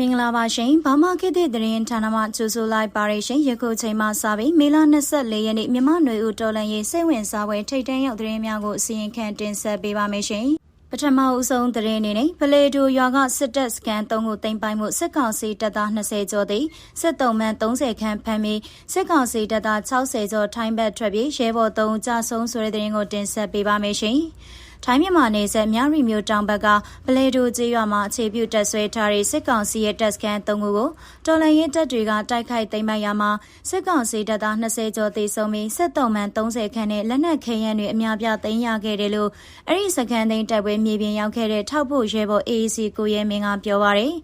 မင်္ဂလာပါရှင်။ဘာမခေတ်တဲ့သတင်းဌာနမှကြိုဆိုလိုက်ပါရရှင်။ယခုချိန်မှစပြီးမေလ24ရက်နေ့မြမနွေဦးတော်လန်ရေးစိတ်ဝင်စားပွဲထိတ်တန့်ရောက်သတင်းများကိုအစီရင်ခံတင်ဆက်ပေးပါမယ်ရှင်။ပထမအဆုံးသတင်းအနေနဲ့ဖလေတိုရွာကစစ်တပ်စကန်3ခုတင်ပိုင်မှုစစ်ကောင်စီတပ်သား20ကျော်သည်စစ်တုံးမှန်30ခန့်ဖမ်းပြီးစစ်ကောင်စီတပ်သား60ကျော်ထိုင်းဘက်ထွက်ပြေးရဲဘော်3ကြဆုံးဆိုတဲ့သတင်းကိုတင်ဆက်ပေးပါမယ်ရှင်။ ထိုင်းမြန်မာနယ်စပ်မြရီမြို့တောင်ဘက်ကပလေတိုကျေးရွာမှာအခြေပြုတပ်ဆွဲထားတဲ့စစ်ကောင်စီရဲ့တပ်စခန်း၃ခုကိုတော်လှန်ရေးတပ်တွေကတိုက်ခိုက်သိမ်းပိုက်ရာမှာစစ်ကောင်စီတပ်သား20ကျော်သေဆုံးပြီးစစ်တုံးမှန်30ခန့်နဲ့လက်နက်ခဲယမ်းတွေအများပြားသိမ်းရခဲ့တယ်လို့အဲ့ဒီစခန်းသိမ်းတပ်ပွဲမြေပြင်ရောက်ခဲ့တဲ့ထောက်ဖို့ရဲဘော် AAC ကိုရဲမင်းကပြောပါရယ်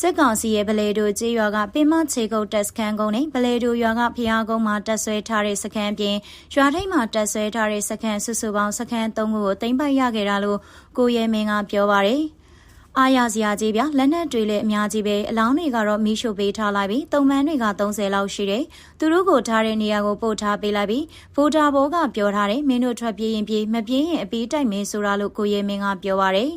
စစ်ကောင်စီရဲ့ပလေတိုကျေးရွာကပင်မချေကုတ်တပ်စခန်းကုန်းနဲ့ပလေတိုရွာကဖျားကုန်းမှာတပ်ဆွဲထားတဲ့စခန်းပြင်ရွာထိပ်မှာတပ်ဆွဲထားတဲ့စခန်းစုစုပေါင်းစခန်း၃ခုကိုသိမ်းပိုက်ရခဲ့တာလို့ကိုရဲမင်းကပြောပါတယ်။အားရစရာကြီးဗျလက်နက်တွေလည်းအများကြီးပဲအလောင်းတွေကတော့မီးရှို့ပေးထားလိုက်ပြီးတုံမန်းတွေက30လောက်ရှိတယ်သူတို့ကိုထားတဲ့နေရာကိုပို့ထားပေးလိုက်ပြီးဖိုတာဘောကပြောထားတယ်မင်းတို့ထွက်ပြေးရင်ပြေးမပြေးရင်အပီးတိုက်မင်းဆိုတာလို့ကိုရဲမင်းကပြောပါတယ်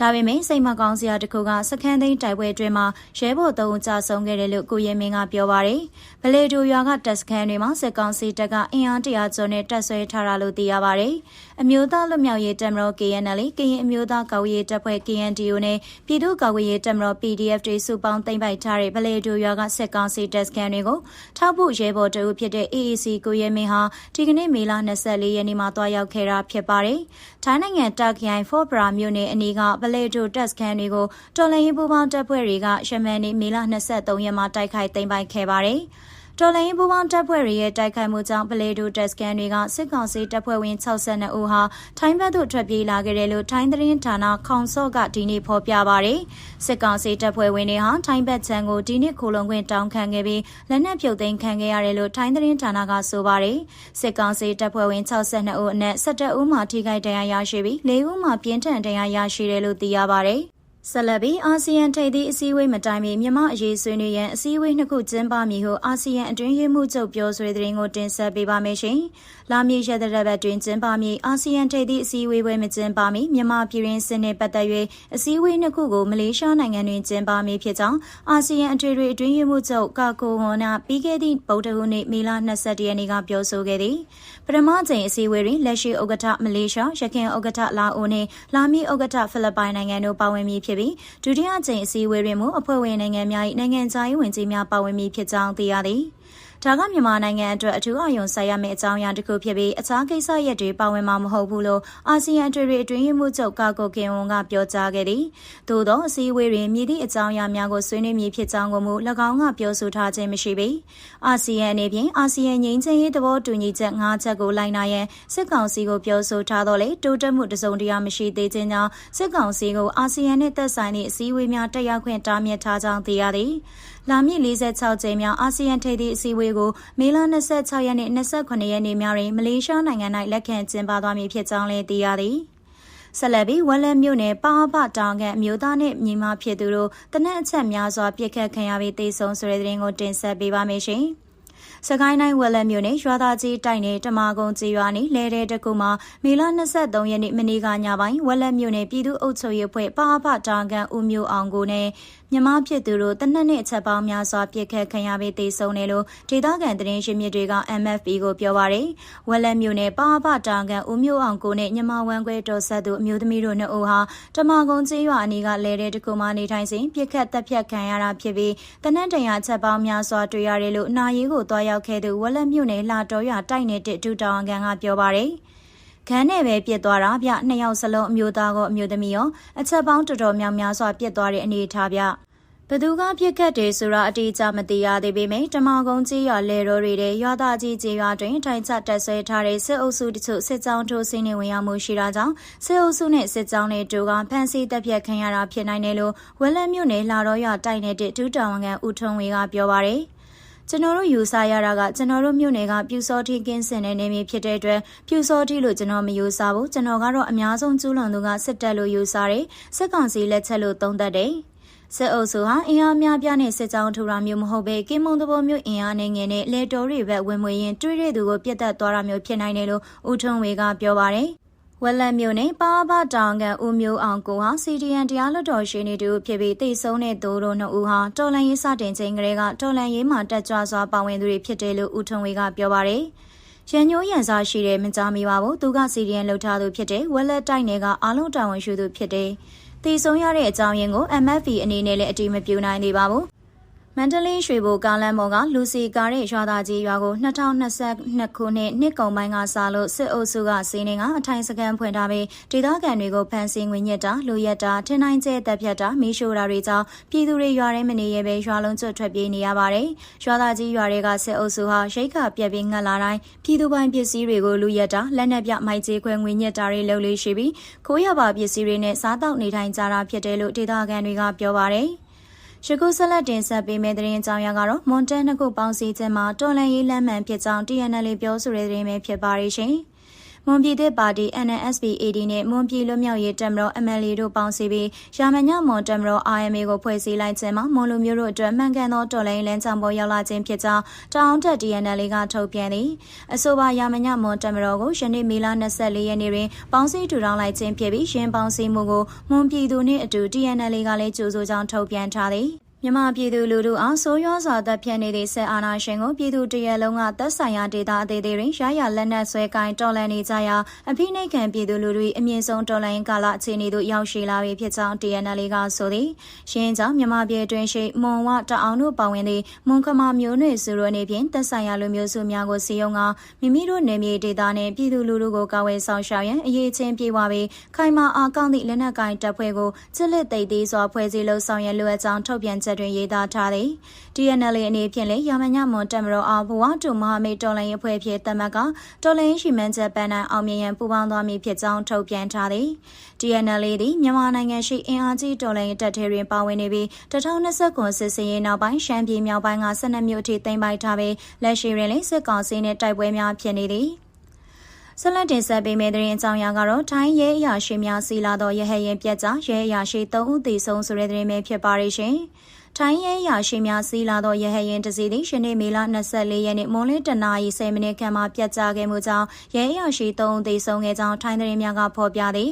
ဒါပေမဲ့စိတ်မကောင်းစရာတစ်ခုကစခန်းသိန်းတိုက်ပွဲအတွင်းမှာရဲဘော်သုံးကြဆုံးခဲ့တယ်လို့ကိုရဲမင်းကပြောပါတယ်။ဗလေတိုရွာကတပ်စခန်းတွေမှာစစ်ကောင်စီတပ်ကအင်အားတရာကျော်နဲ့တပ်ဆွဲထားတာလို့သိရပါတယ်။ အမျိုးသားလွတ်မြောက်ရေးတပ်မတော် KNL ကရင်အမျိုးသားကာကွယ်ရေးတပ်ဖွဲ့ KNDO နဲ့ပြည်သူ့ကာကွယ်ရေးတပ်မတော် PDF တွေစုပေါင်းသိမ်းပိုက်ထားတဲ့ဗလေတိုရွာကစစ်ကောင်စီတပ်စခန်းတွေကိုထောက်ဖို့ရဲဘော်တအုပ်ဖြစ်တဲ့ AAC ကိုရဲမင်းဟာဒီကနေ့မေလ24ရက်နေ့မှာတွားရောက်ခဲ့တာဖြစ်ပါတယ်။ထိုင်းနိုင်ငံတာခရိုင်ဖော့ဘရာမြို့နယ်အနီးကဗလေတိုတပ်စခန်းတွေကိုတော်လှန်ရေးပူးပေါင်းတပ်ဖွဲ့တွေကရှမန်နေမေလ23ရက်မှာတိုက်ခိုက်သိမ်းပိုက်ခဲ့ပါတယ်။ တော်လိုင်းပူပေါင်းတပ်ဖွဲ့တွေရဲ့တိုက်ခိုက်မှုကြောင့်ပလေဒိုတက်စကန်တွေကစစ်ကောင်စီတပ်ဖွဲ့ဝင်62ဦးဟာထိုင်းဘက်သို့ထွက်ပြေးလာခဲ့တယ်လို့ထိုင်းသတင်းဌာနခေါင်စော့ကဒီနေ့ဖော်ပြပါရယ်စစ်ကောင်စီတပ်ဖွဲ့ဝင်တွေဟာထိုင်းဘက်ခြမ်းကိုဒီနေ့ခိုလုံခွင့်တောင်းခံခဲ့ပြီးလက်နက်ဖြုတ်သိမ်းခံခဲ့ရတယ်လို့ထိုင်းသတင်းဌာနကဆိုပါရယ်စစ်ကောင်စီတပ်ဖွဲ့ဝင်62ဦးအနက်17ဦးမှထိခိုက်ဒဏ်ရာရရှိပြီး4ဦးမှပြင်းထန်ဒဏ်ရာရရှိတယ်လို့သိရပါရယ် ဆက်လက်ပြီးအာဆီယံထိပ်သီးအစည်းအဝေးမတိုင်မီမြန်မာအရေးဆွေးနွေးရန်အစည်းအဝေးနှစ်ခုကျင်းပမည်ဟုအာဆီယံအတွင်းရေးမှူးချုပ်ပြောဆိုတဲ့သတင်းကိုတင်ဆက်ပေးပါမယ်ရှင်။လာမည့်ရက်သတ္တပတ်တွင်ကျင်းပမည်အာဆီယံထိပ်သီးအစည်းအဝေးပွဲမကျင်းပမီမြန်မာပြည်ရင်းစစ်နဲ့ပတ်သက်၍အစည်းအဝေးနှစ်ခုကိုမလေးရှားနိုင်ငံတွင်ကျင်းပမည်ဖြစ်ကြောင်းအာဆီယံအထွေထွေအတွင်းရေးမှူးချုပ်ကာကိုဟွန်နာပြီးခဲ့သည့်ဗုဒ္ဓဟူးနေ့မေလ22ရက်နေ့ကပြောဆိုခဲ့သည်။ပထမချိန်အစည်းအဝေးတွင်လက်ရှိဥက္ကဋ္ဌမလေးရှားရခိုင်ဥက္ကဋ္ဌလာအိုနှင့်လာမည့်ဥက္ကဋ္ဌဖိလစ်ပိုင်နိုင်ငံတို့ပါဝင်မည်ဖြစ်ပြီးဒုတိယကြိမ်အစည်းအဝေးတွင်မူအဖွဲ့ဝင်နိုင်ငံများ၏နိုင်ငံခြားရေးဝန်ကြီးများပါဝင်မည်ဖြစ်ကြောင်းသိရသည်။ ဒါကမြန်မာနိုင်ငံအတွက်အထူးအယုံဆိုင်ရမယ့်အကြောင်းအရာတစ်ခုဖြစ်ပြီးအခြားကိစ္စရပ်တွေပါဝင်မှာမဟုတ်ဘူးလို့အာဆီယံအတွင်းအတွင်းမှုချုပ်ကာကိုကင်ဝန်ကပြောကြားခဲ့သည်။သို့သောအစည်းအဝေးတွင်မြည်သည့်အကြောင်းအရာများကိုဆွေးနွေးမည်ဖြစ်ကြောင်းကိုမူ၎င်းကပြောဆိုထားခြင်းမရှိပေ။အာဆီယံအနေဖြင့်အာဆီယံငြိမ်းချမ်းရေးသဘောတူညီချက်၅ချက်ကိုလိုက်နာရန်စစ်ကောင်စီကိုပြောဆိုထားတော့လေတိုးတက်မှုတစုံတရာမရှိသေးခြင်းကြောင့်စစ်ကောင်စီကိုအာဆီယံနှင့်သက်ဆိုင်သည့်အစည်းအဝေးများတက်ရောက်ခွင့်တားမြစ်ထားကြောင်းသိရသည်။လာမည့်46ကြိမ်မြောက်အာဆီယံထိပ်သီးအစည်းအဝေးကိုမေလ26ရက်နေ့28ရက်နေ့များတွင်မလေးရှားနိုင်ငံ၌လက်ခံကျင်းပသွားမည်ဖြစ်ကြောင်းလည်းသိရသည်ဆက်လက်ပြီးဝက်လက်မြို့နယ်ပါပတောင်ကအမျိုးသားနဲ့ညီမဖြစ်သူတို့တနက်အချက်များစွာပြစ်ခတ်ခံရပြီးတေဆုံးဆိုတဲ့သတင်းကိုတင်ဆက်ပေးပါမယ်ရှင်။စကိုင်းတိုင်းဝက်လက်မြို့နယ်ရွာသားကြီးတိုက်နယ်တမာကုန်းကြီးရွာနေလဲတဲ့တကူမှာမေလ23ရက်နေ့မနေ့ကညပိုင်းဝက်လက်မြို့နယ်ပြည်သူ့အုပ်ချုပ်ရေးဖွဲ့ပါအဖတာကန်ဦးမျိုးအောင်ကိုနဲ့ မြမဖြစ်သူတို့တနက်နေ့အချက်ပေါင်းများစွာပြစ်ခတ်ခံရပြီးတေဆုံးတယ်လို့ဒေသခံသတင်းရှင်မြစ်တွေက MFP ကိုပြောပါရယ်ဝက်လက်မြို့နယ်ပါအဖတာကန်ဦးမျိုးအောင်ကိုနဲ့ညမဝမ်းခွဲတော်ဆက်သူအမျိုးသမီးတို့နှစ်ဦးဟာတမာကုန်းကြီးရွာအနီးကလဲတဲ့တကူမှာနေထိုင်စဉ်ပြစ်ခတ်တပ်ဖြတ်ခံရတာဖြစ်ပြီးတနက်တရာချက်ပေါင်းများစွာတွေ့ရတယ်လို့နာရီကိုတွားရောက်ခဲ့သူဝက်လက်မြို့နယ်လာတော်ရွာတိုက်နေတဲ့ဒူတောင်ကန်ကပြောပါရယ် ခန်းနဲ့ပဲပြစ်သွားတာဗျနှစ်ယောက်စလုံးအမျိုးသားကအမျိုးသမီးရောအချက်ပေါင်းတော်တော်များများစွာပြစ်သွားတဲ့အနေအထားဗျဘသူကပြစ်ခတ်တယ်ဆိုတာအတိအကျမသိရသေးပေမဲ့တမကုန်းကြီးရွာလဲတော်တွေတဲ့ရွာသားကြီးကြီးရွာတွင်ထိုင်ချတက်ဆွဲထားတဲ့စစ်အုပ်စုတချို့စစ်ကြောင်းထိုးဆင်းနေဝင်ရောက်မှုရှိတာကြောင့်စစ်အုပ်စုနဲ့စစ်ကြောင်းတွေတူကဖမ်းဆီးတပ်ဖြတ်ခံရတာဖြစ်နိုင်တယ်လို့ဝက်လက်မြို့နယ်လာတော်ရွာတိုက်နေတဲ့ဒူတောင်ကန်ဦးထွန်းဝေကပြောပါရယ် ကျွန်တော်တို့ယူဆရတာကကျွန်တော်တို့မြို့နယ်ကပြူစောထီကင်းစင်တဲ့နေမြေဖြစ်တဲ့အတွက်ပြူစောထီလို့ကျွန်တော်မယူဆဘူးကျွန်တော်ကတော့အများဆုံးကျူးလွန်သူကစစ်တပ်လို့ယူဆတယ်စစ်ကောင်စီလက်ချက်လို့သုံးသပ်တယ်စစ်အုပ်စုဟာအင်အားများပြားနဲ့စစ်ကြောင်းထူတာမျိုးမဟုတ်ဘဲကင်းမုံသဘောမျိုးအင်အားနဲ့ငယ်နဲ့လေတော်တွေဘက်ဝင်မွေရင်တွေးတဲ့သူကိုပြတ်တက်သွားတာမျိုးဖြစ်နိုင်တယ်လို့ဦးထွန်းဝေကပြောပါတယ် ဝက်လက်မြို့နယ်ပါအဘတောင်ကဦးမျိုးအောင်ကိုဟာစီဒီအန်တရားလွတ်တော်ရှိနေသူဖြစ်ပြီးတိတ်ဆုံးတဲ့သူတို့နှစ်ဦးဟာတော်လန်ရေးစတင်ချိန်ကလေးကတော်လန်ရေးမှာတက်ကြွစွာပါဝင်သူတွေဖြစ်တယ်လို့ဦးထွန်းဝေကပြောပါရယ်ရန်ညိုးရန်စားရှိတဲ့မကြမီပါဘူးသူကစီဒီအန်လှုပ်ထားသူဖြစ်တဲ့ဝက်လက်တိုက်နယ်ကအားလုံးတာဝန်ရှိသူဖြစ်တဲ့တည်ဆုံးရတဲ့အကြောင်းရင်းကို MFV အနေနဲ့လည်းအတိမပြုနိုင်သေးပါဘူး မန္တလေးရွှေဘိုကားလမ်းပေါ်ကလူစီကားတဲ့ရွာသားကြီးရွာကို2022ခုနှစ်နှစ်ကုန်ပိုင်းကစလို့စစ်အုပ်စုကစီးနေကအထိုင်စကန်ဖွင့်ထားပြီးဒေသခံတွေကိုဖမ်းဆီးငွေညစ်တာလူရက်တာထင်းနိုင်ကျဲတပ်ဖြတ်တာမီးရှို့တာတွေကြောင့်ပြည်သူတွေရွာထဲမနေရပဲရွာလုံးကျွတ်ထွက်ပြေးနေရပါတယ်။ရွာသားကြီးရွာတွေကစစ်အုပ်စုဟာရိတ်ခါပြက်ပြီးငတ်လာတိုင်းပြည်သူပိုင်ပစ္စည်းတွေကိုလူရက်တာလက်နက်ပြမိုက်ကြီးခွဲငွေညစ်တာတွေလုပ်လေးရှိပြီးခိုးရပါပစ္စည်းတွေနဲ့စားတောက်နေထိုင်ကြတာဖြစ်တယ်လို့ဒေသခံတွေကပြောပါတယ်။ ရကုဆက်လက်တင်ဆက်ပေးမယ့်သတင်းကြောင်းရကတော့မွန်တန်နှစ်ခုပေါင်းစည်းခြင်းမှာတော်လန်ရေးလမ်းမှန်ဖြစ်ကြောင်း TNL ပြောဆိုတဲ့သတင်းပဲဖြစ်ပါရဲ့ရှင်။ မွန်ပြည်သစ်ပါတီ NNSP AD နဲ့မွန်ပြည်လွတ်မြောက်ရေးတပ်မတော် MLA တို့ပေါင်းစည်းပြီးရာမညမွန်တပ်မတော် RMA ကိုဖွဲ့စည်းလိုက်ခြင်းမှာမွန်လူမျိုးတို့အတွက်မှန်ကန်သောတော်လှန်ရေးလမ်းကြောင်းပေါ်ရောက်လာခြင်းဖြစ်ကြောင်းတောင်တက် DNL ကထုတ်ပြန်သည်အဆိုပါရာမညမွန်တပ်မတော်ကိုယနေ့မေလ24ရက်နေ့တွင်ပေါင်းစည်းထူထောင်လိုက်ခြင်းဖြစ်ပြီးရင်းပေါင်းစည်းမှုကိုမွန်ပြည်သူနှင့်အတူ DNL ကလည်းကြိုးဆိုကြောင်းထုတ်ပြန်ထားသည် မြန်မာပြည်သူလူထုအားဆိုးရွားစွာတပ်ဖြတ်နေတဲ့ဆက်အာဏာရှင်ကိုပြည်သူတရက်လုံးကသက်ဆိုင်ရာဒေသအသေးသေးတွင်ရရလက်နက်ဆွဲကိုင်းတော်လှန်နေကြရာအဖိနှိတ်ခံပြည်သူလူထု၏အမြင့်ဆုံးတော်လှန်ရေးကာလအခြေအနေသို့ရောက်ရှိလာပြီဖြစ်ကြောင်း TNL ကဆိုသည်။ရှင်းကြောင့်မြန်မာပြည်တွင်ရှိမွန်ဝတအောင်တို့ပါဝင်သည့်မွန်ခမာမျိုးနွေစုတို့အနေဖြင့်သက်ဆိုင်ရာလူမျိုးစုများကိုစီယုံကမိမိတို့နယ်မြေဒေသနှင့်ပြည်သူလူထုကိုကာဝယ်ဆောင်ရှောက်ရန်အရေးချင်းပြေဝပြီးခိုင်မာအားကောင်းသည့်လက်နက်ကိုင်းတပ်ဖွဲ့ကိုချစ်လက်သိသေးစွာဖွဲ့စည်းလို့ဆောင်ရွက်လိုအပ်ကြောင်းထုတ်ပြန်ချက်တွင်ရေးသားထားသည် DNL အနေဖြင့်လည်းရာမညမွန်တက်မတော်အားဘဝတူမဟာမိတ်တော်လိုင်းအဖွဲ့ဖြစ်တမတ်ကတော်လိုင်းရှိမှန်းချက်ပန်းနိုင်အောင်မြင်ရန်ပူးပေါင်းသွားမည်ဖြစ်ကြောင်းထုတ်ပြန်ထားသည် DNL သည်မြန်မာနိုင်ငံရှိအင်အားကြီးတော်လိုင်းတပ်ထဲတွင်ပါဝင်နေပြီး2029စစ်စင်ရေးနောက်ပိုင်းရှမ်းပြည်မြောက်ပိုင်းက12မြို့အထိသိမ်းပိုက်ထားပြီးလက်ရှိတွင်လည်းစစ်ကောင်စီနှင့်တိုက်ပွဲများဖြစ်နေသည်ဆက်လက်တင်ဆက်ပေးမယ့်သတင်းအကြောင်းအရာကတော့ထိုင်းရဲအရာရှိများစီလာသောရဟရင်ပြက်ကြားရဲအရာရှိ3ဦးသေဆုံးဆိုတဲ့သတင်းပဲဖြစ်ပါရဲ့ရှင်။ ထိုင်းရဲရရှိများစီးလာသောရဟရင်တစီသည်ရှနေ့မေလ24ရက်နေ့မွန်လင်းတနာရီ10မိနစ်ခန့်မှပြတ်ကျခဲ့မှုကြောင့်ရဲရရှိ3ဦးသေဆုံးခဲ့ကြောင်းထိုင်းသတင်းများကဖော်ပြသည်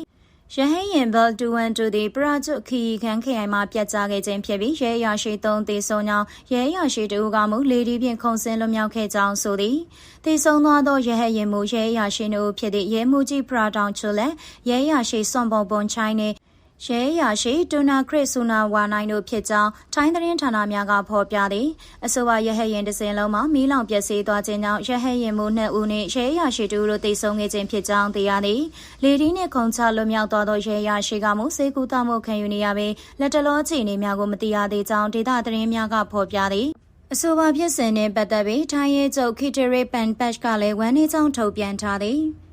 ရဟန်းရင်ဘယ်တူဝန်တူသည်ပရာကျွတ်ခီခန်းခရိုင်မှာပြတ်ကျခဲ့ခြင်းဖြစ်ပြီးရဲရရှိသုံးသေဆုံးကြောင်းရဲရရှိတူကမူလေဒီဖြင့်ခုံစင်းလွတ်မြောက်ခဲ့ကြောင်းဆိုသည်သေဆုံးသွားသောရဟန်းရင်မူရဲရရှိတို့ဖြစ်သည့်ရဲမှုကြီးပရာတောင်ချူလက်ရဲရရှိစွန်ပုံပုံချိုင်းနှင့် ရဲရာရှိတူနာခရစ်ဆူနာဝါနိုင်တို့ဖြစ်ကြောင်းထိုင်းသတင်းဌာနများကဖော်ပြသည်အဆိုပါရဟရင်တစင်လုံးမှာမီးလောင်ပျက်စီးသွားခြင်းကြောင့်ရဟရင်မှုနှစ်ဦးနှင့်ရဲရာရှိတူတို့တိတ်ဆုံးခဲ့ခြင်းဖြစ်ကြောင်းသိရသည်လေဒီနှင့်ခုံချလွတ်မြောက်သွားသောရဲရာရှိကမှုစေကူတမှုခံယူနေရပြီးလက်တလောအခြေအနေများကိုမသိရသေးကြောင်းဒေသသတင်းများကဖော်ပြသည်အဆိုပါဖြစ်စဉ်နှင့်ပတ်သက်ပြီးထိုင်းရဲချုပ်ခီတရီပန်ပတ်ကလည်းဝန်နေကြောင်းထုတ်ပြန်ထားသည်။